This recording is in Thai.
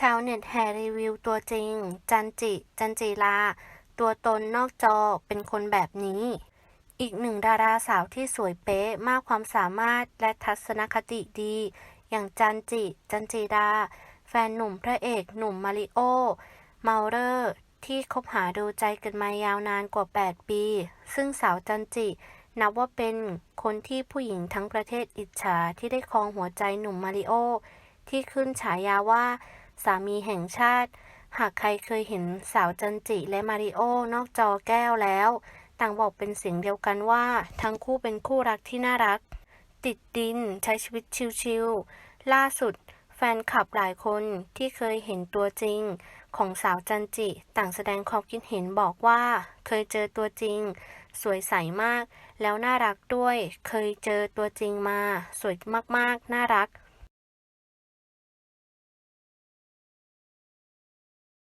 ชาวเน็ตแห่รีวิวตัวจริง จันจิ จันจิลา ตัวตนนอกจอเป็นคนแบบนี้ อีกหนึ่งดาราสาวที่สวยเป๊ะมากความสามารถและทัศนคติดี อย่างจันจิ จันจิดา แฟนหนุ่มพระเอกหนุ่มมาริโอ เมาเลอร์ ที่คบหาดูใจกันมายาวนานกว่า 8 ปี ซึ่งสาวจันจิ นับว่าเป็นคนที่ผู้หญิงทั้งประเทศอิจฉาที่ได้ครองหัวใจหนุ่มมาริโอ ที่ขึ้นฉายาว่า สามีแห่งชาติ หากใครเคยเห็นสาวจันจิและมาริโอนอกจอแก้วแล้ว ต่างบอกเป็นเสียงเดียวกันว่า ทั้งคู่เป็นคู่รักที่น่ารัก ติดดินใช้ชีวิตชิลๆล่าสุด แฟนคลับหลายคนที่เคยเห็นตัวจริง ของสาวจันจิ ต่างแสดงความคิดเห็นบอกว่า เคยเจอตัวจริง สวยใสมาก แล้วน่ารักด้วย เคยเจอตัวจริงมา สวยมากๆ น่ารัก